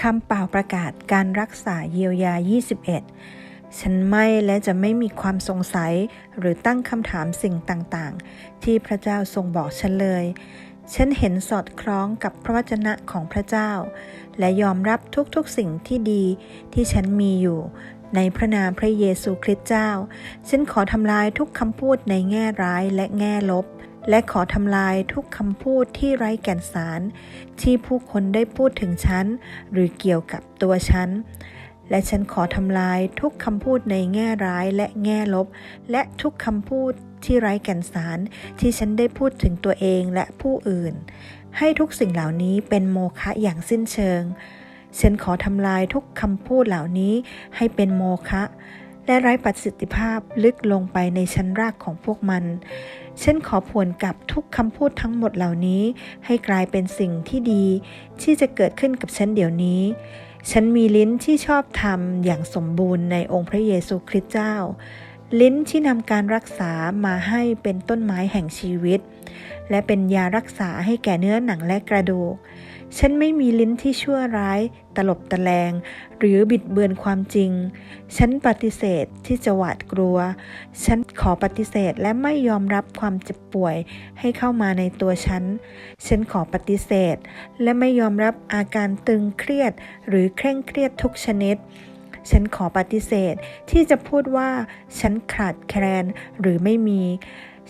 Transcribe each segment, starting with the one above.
คำเปล่าประกาศการรักษาเยียวยา 21 ฉันไม่และจะไม่มีความสงสัยหรือตั้งคำถามสิ่งต่างๆ ที่พระเจ้าทรงบอกฉันเลย ฉันเห็นสอดคล้องกับพระวจนะของพระเจ้า และยอมรับทุกๆสิ่งที่ดีที่ฉันมีอยู่ ในพระนามพระเยซูคริสต์เจ้า ฉันขอทำลายทุกคำพูดในแง่ร้ายและแง่ลบ และขอทำลายทุกคำพูดที่ไร้แก่นสาร ที่ผู้คนได้พูดถึงฉัน หรือเกี่ยวกับตัวฉัน และฉันขอทำลายทุกคำพูดในแง่ร้ายและแง่ลบ และทุกคำพูดที่ไร้แก่นสาร ที่ฉันได้พูดถึงตัวเองและผู้อื่น ให้ทุกสิ่งเหล่านี้เป็นโมฆะอย่างสิ้นเชิง ฉันขอทำลายทุกคำพูดเหล่านี้ให้เป็นโมฆะ และไร้ประสิทธิภาพลึกลงไปในชั้นรากของพวกมัน ฉันขอผวนกับทุกคำพูดทั้งหมดเหล่านี้ ให้กลายเป็นสิ่งที่ดี ที่จะเกิดขึ้นกับฉันเดี๋ยวนี้ ฉันมีลิ้นที่ชอบทำอย่างสมบูรณ์ในองค์พระเยซูคริสต์เจ้า ลิ้นที่นำการรักษามาให้เป็นต้นไม้แห่งชีวิต และเป็นยารักษาให้แก่เนื้อหนังและกระดูก ฉันไม่มีลิ้นที่ชั่วร้าย ตลบตะแลง หรือบิดเบือนความจริง ฉันปฏิเสธที่จะหวาดกลัว ฉันขอปฏิเสธและไม่ยอมรับความเจ็บป่วยให้เข้ามาในตัวฉัน ฉันขอปฏิเสธ และไม่ยอมรับอาการตึงเครียด หรือเคร่งเครียดทุกชนิด ฉันขอปฏิเสธที่จะพูดว่าฉันขาดแคลนหรือไม่มี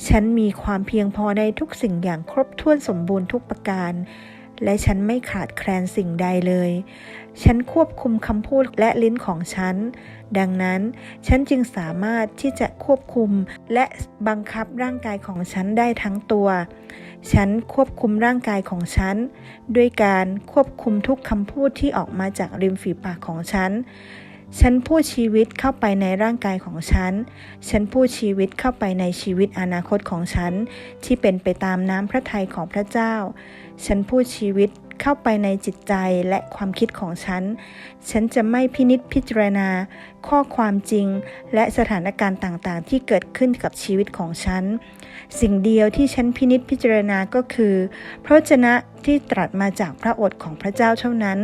ฉันมีความเพียงพอในทุกสิ่งอย่างครบถ้วนสมบูรณ์ทุกประการ และฉันไม่ขาดแคลนสิ่งใดเลย ฉันควบคุมคำพูดและลิ้นของฉัน ดังนั้นฉันจึงสามารถที่จะควบคุมและบังคับร่างกายของฉันได้ทั้งตัวฉันควบคุมร่างกายของฉัน ด้วยการควบคุมทุกคำพูดที่ออกมาจากริมฝีปากของฉัน ฉันพูดชีวิตเข้าไปในร่างกายของฉัน ฉันพูดชีวิตเข้าไปในชีวิตอนาคตของฉัน ที่เป็นไปตามน้ำพระทัยของพระเจ้า ฉันพูดชีวิตเข้าไปในจิตใจและความคิดของฉัน ฉันจะไม่พินิษพิจารณา ข้อความจริง และสถานการณ์ต่างๆ ที่เกิดขึ้นกับชีวิตของฉัน สิ่งเดียวที่ฉันพินิษพิจารณาก็คือ พระวจนะที่ตรัสมาจากพระโอษฐ์ของพระเจ้าเท่านั้น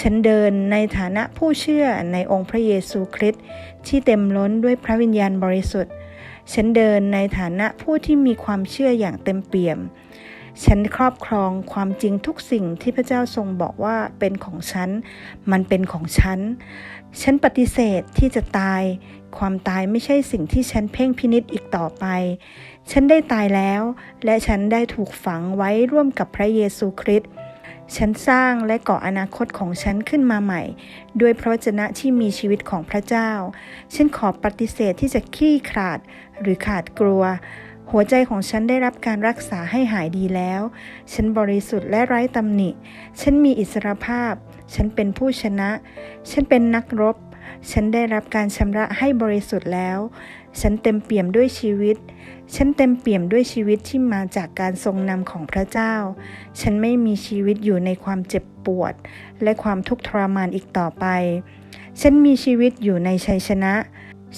ฉันเดินในฐานะผู้เชื่อในองค์พระเยซูคริสต์ที่เต็มล้นด้วยพระวิญญาณบริสุทธิ์ ฉันเดินในฐานะผู้ที่มีความเชื่ออย่างเต็มเปี่ยม ฉันครอบครองความจริงทุกสิ่งที่พระเจ้าทรงบอกว่าเป็นของฉัน มันเป็นของฉัน ฉันปฏิเสธที่จะตาย ความตายไม่ใช่สิ่งที่ฉันเพ่งพินิษอีกต่อไป ฉันได้ตายแล้ว และฉันได้ถูกฝังไว้ร่วมกับพระเยซูคริสต์ฉันสร้างและก่ออนาคตของฉันขึ้นมาใหม่ ด้วยพระวจนะที่มีชีวิตของพระเจ้า ฉันขอปฏิเสธที่จะขี้ขลาดหรือขาดกลัว หัวใจของฉันได้รับการรักษาให้หายดีแล้ว ฉันบริสุทธิ์และไร้ตำหนิ ฉันมีอิสรภาพ ฉันเป็นผู้ชนะ ฉันเป็นนักรบ ฉันได้รับการชำระให้บริสุทธิ์แล้ว ฉันเต็มเปี่ยมด้วยชีวิต ฉันเต็มเปี่ยมด้วยชีวิตที่มาจากการทรงนำของพระเจ้า ฉันไม่มีชีวิตอยู่ในความเจ็บปวด และความทุกข์ทรมานอีกต่อไป ฉันมีชีวิตอยู่ในชัยชนะ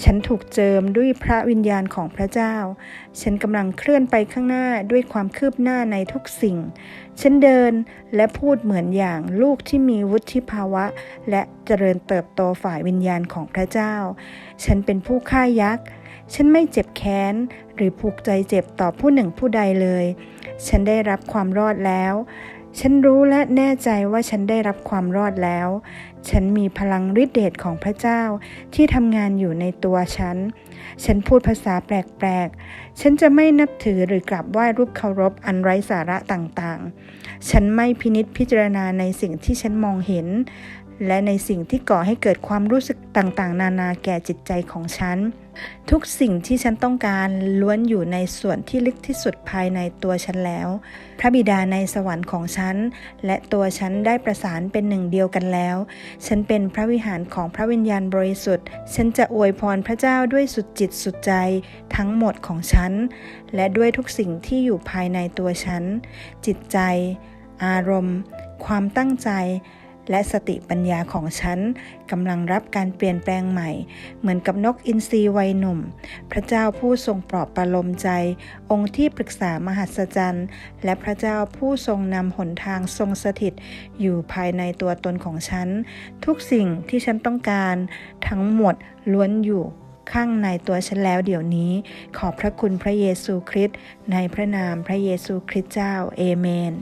ฉันถูกเจิมด้วยพระวิญญาณของพระเจ้า ฉันกำลังเคลื่อนไปข้างหน้าด้วยความคืบหน้าในทุกสิ่ง ฉันเดินและพูดเหมือนอย่างลูกที่มีวุฒิภาวะ และเจริญเติบโตฝ่ายวิญญาณของพระเจ้า ฉันเป็นผู้ฆ่ายักษ์ ฉันไม่เจ็บแค้น หรือผูกใจเจ็บต่อผู้หนึ่งผู้ใดเลย ฉันได้รับความรอดแล้ว ฉันรู้และแน่ใจว่าฉันได้รับความรอดแล้ว ฉันมีพลังฤทธิเดชของพระเจ้าที่ทำงานอยู่ในตัวฉัน ฉันพูดภาษาแปลกๆ ฉันจะไม่นับถือหรือกราบไหว้รูปเคารพอันไร้สาระต่างๆ ฉันไม่พินิษพิจารณาในสิ่งที่ฉันมองเห็น และในสิ่งที่ก่อให้เกิดความรู้สึกต่างๆ นานาแก่จิตใจของฉัน ทุกสิ่งที่ฉันต้องการล้วนอยู่ในส่วนที่ลึกที่สุดภายในตัวฉันแล้ว พระบิดาในสวรรค์ของฉัน และตัวฉันได้ประสานเป็นหนึ่งเดียวกันแล้ว ฉันเป็นพระวิหารของพระวิญญาณบริสุทธิ์ ฉันจะอวยพรพระเจ้าด้วยสุดจิตสุดใจทั้งหมดของฉัน และด้วยทุกสิ่งที่อยู่ภายในตัวฉัน จิตใจ อารมณ์ ความตั้งใจ และสติปัญญาของฉันกำลังรับการเปลี่ยนแปลงใหม่ เหมือนกับนกอินทรีวัยหนุ่ม พระเจ้าผู้ทรงปลอบประโลมใจ องค์ที่ปรึกษามหัศจรรย์ และพระเจ้าผู้ทรงนำหนทางทรงสถิต อยู่ภายในตัวตนของฉัน ทุกสิ่งที่ฉันต้องการ ทั้งหมดล้วนอยู่ข้างในตัวฉันแล้วเดี๋ยวนี้ ขอบพระคุณพระเยซูคริสต์ในพระนามพระเยซูคริสต์เจ้า เอเมน